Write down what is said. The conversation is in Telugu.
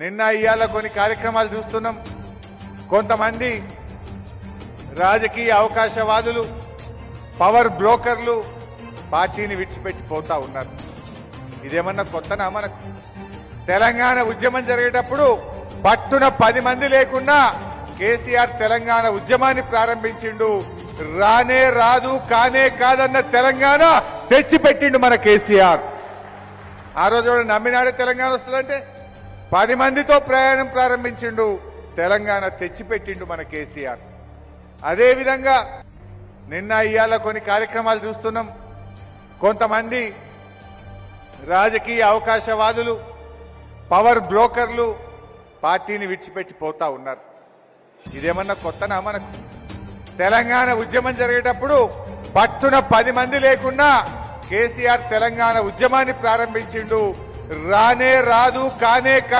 నిన్న ఇవాళ కొన్ని కార్యక్రమాలు చూస్తున్నాం. కొంతమంది రాజకీయ అవకాశవాదులు పవర్ బ్రోకర్లు పార్టీని విడిచిపెట్టిపోతా ఉన్నారు. ఇదేమన్నా కొత్తనా మనకు? తెలంగాణ ఉద్యమం జరిగేటప్పుడు పట్టున పది మంది లేకుండా కేసీఆర్ తెలంగాణ ఉద్యమాన్ని ప్రారంభించిండు. రానే రాదు కానే కాదన్న తెలంగాణ తెచ్చిపెట్టిండు మన కేసీఆర్. ఆ రోజు నమ్మినాడే తెలంగాణ వస్తుందంటే? పది మందితో ప్రయాణం ప్రారంభించిండు తెలంగాణ తెచ్చిపెట్టిండు మన కేసీఆర్. అదేవిధంగా నిన్న ఇవాళ కొన్ని కార్యక్రమాలు చూస్తున్నాం. కొంతమంది రాజకీయ అవకాశవాదులు పవర్ బ్రోకర్లు పార్టీని విడిచిపెట్టి పోతా ఉన్నారు. ఇదేమన్నా కొత్తనా మనకు? తెలంగాణ ఉద్యమం జరిగేటప్పుడు పట్టున పది మంది లేకుండా కేసీఆర్ తెలంగాణ ఉద్యమాన్ని ప్రారంభించిండు. రానే రాదు కానే కా